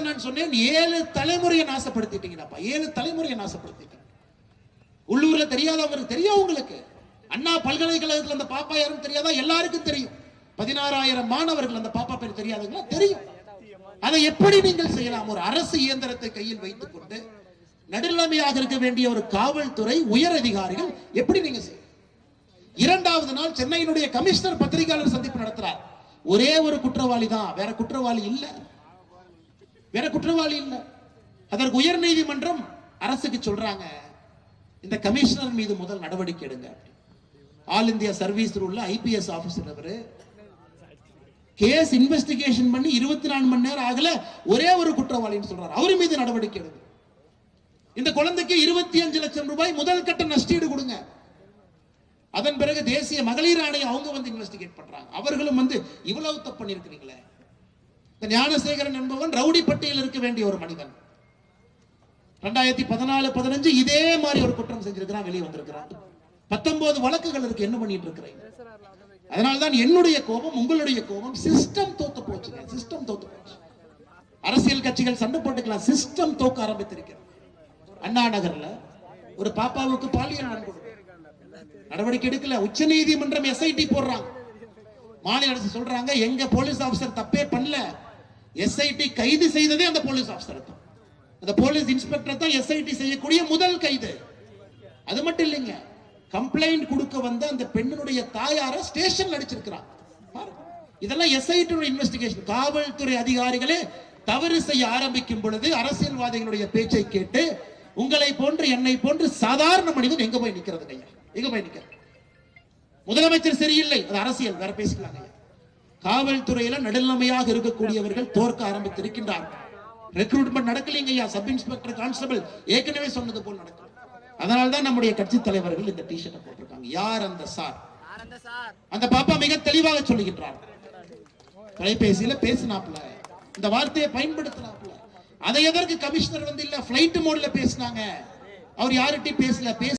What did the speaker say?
தான் நான் சொன்னேன் ஏழு தலைமுறையை நாசப்படுத்திட்டீங்கடாப்பா. ஏழு தலைமுறையை நாசப்படுத்திட்டீங்க. உள்ளூர்ல தெரியாதவங்களுக்கு தெரியும் உங்களுக்கு. அண்ணா பல்கலைக்கழகத்தில் அந்த பாப்பா யாரும் தெரியாதா? எல்லாருக்கும் தெரியும். பதினாறாயிரம் மாணவர்கள் அந்த பாப்பா பேர் தெரியாதவங்களா? தெரியும். அதை எப்படி நீங்கள் செய்யலாம்? ஒரு அரசு இயந்திரத்தை கையில் வைத்துக் கொண்டு நடுநிலைமையாக இருக்க வேண்டிய ஒரு காவல்துறை உயர் அதிகாரிகள் எப்படி நீங்க செய்ய இரண்டாவது நாள் சென்னையினுடைய கமிஷனர் பத்திரிகையாளர் சந்திப்பு நடத்துறார். ஒரே ஒரு குற்றவாளி தான். வேற குற்றவாளி இல்லை. வேற குற்றவாளி இல்லை. அதற்கு உயர் நீதிமன்றம் அரசுக்கு சொல்றாங்க இந்த கமிஷனர் மீது முதல் நடவடிக்கை எடுங்க ஆல் இந்தியா சர்வீஸ் உள்ள ஐபிஎஸ் ஆபீசர் அவரு கேஸ் இன்வெஸ்டிகேஷன் பண்ணி இருபத்தி நாலு மணி நேரம் ஆகல ஒரே ஒரு குற்றவாளின்னு சொல்றாரு. அவர் மீது நடவடிக்கை எடுங்க. இந்த குழந்தைக்கு இருபத்தி அஞ்சு லட்சம் ரூபாய் முதல் கட்ட நஷ்டீடு கொடுங்க. அதன் பிறகு தேசிய மகளிர் ஆணையம் அவங்க வந்து இன்வெஸ்டிகேட் பண்றாங்க. அவர்களும் வந்து இவ்வளவு தப்பு பண்ணிருக்கிறீங்களே இந்த ஞானசேகரன் என்பவன் ரவுடி பட்டியல் இருக்க வேண்டிய ஒரு மனிதன். ரெண்டாயிரத்தி பதினாலு பதினஞ்சு இதே மாதிரி ஒரு குற்றம் செஞ்சிருக்கிறான் வெளியே வந்திருக்கிறான். பத்தொன்பது வழக்குகள் இருக்கு என்ன பண்ணிட்டு இருக்கிறேன்? அதனால்தான் என்னுடைய கோபம் உங்களுடைய கோபம் சிஸ்டம் தோத்து போச்சு. சிஸ்டம் தோத்து போச்சு. அரசியல் கட்சிகள் சண்டை போட்டுக்கலாம் சிஸ்டம் தோக்க ஆரம்பித்திருக்கிறது. அண்ணா நகர்ல ஒரு பாப்பாவுக்கு பாலியல் வன்கொடுமை நடவடிக்கை எடுக்கல. உச்ச நீதிமன்றம் எஸ்ஐடி போடுறாங்க. மாநில அரசு சொல்றாங்க எங்க போலீஸ் ஆபீசர் தப்பே பண்ண எஸ்ஐடி கைது செய்ததே அந்த போலீஸ் ஆபீசர் தான் அந்த போலீஸ் இன்ஸ்பெக்டர் தான் எஸ்ஐடி செய்யக்கூடிய முதல் கைது. அது மட்டும் இல்லைங்க கம்ப்ளைண்ட் கொடுக்க வந்த அந்த பெண்ணினுடைய தாயார ஸ்டேஷன்ல அடிச்சிருக்கிறான். இதெல்லாம் எஸ்ஐடி இன்வெஸ்டிகேஷன் காவல்துறை அதிகாரிகளே தவறு செய்ய ஆரம்பிக்கும் பொழுது அரசியல்வாதிகளுடைய பேச்சை கேட்டு உங்களை போன்று என்னை போன்று சாதாரண மனிதன் எங்க போய் நிக்கிறது ஐயா? எங்க போய் நிக்கிறது முதலமைச்சர் சரியில்லை. அது அரசியல் வேற பேசிக்கலாம் ஐயா. காவல்துறையில நடுநிலைமையாக இருக்கக்கூடியவர்கள் தோற்க ஆரம்பித்திருக்கின்றார்கள் ரெக்ரூட்மெண்ட் நடக்கலைங்க ஐயா. சப் இன்ஸ்பெக்டர் கான்ஸ்டபிள் ஏற்கனவே சொன்னது போல் நடக்கல அதனால தான் நம்முடைய கட்சி தலைவர்கள் இந்த டிஷர்ட்டை போட்டிருக்காங்க. யார் அந்த சார்? அந்த பாப்பா மிக தெளிவாக சொல்லுகின்றார். தொலைபேசியில பேசினாப்ல இந்த வார்த்தையை பயன்படுத்தினாப்ல அதை எதற்கு கமிஷனர் வந்து இல்ல பிளைட் மோட்ல பேசினாங்க. அவர் யார்கிட்டயும் பேசல. பேச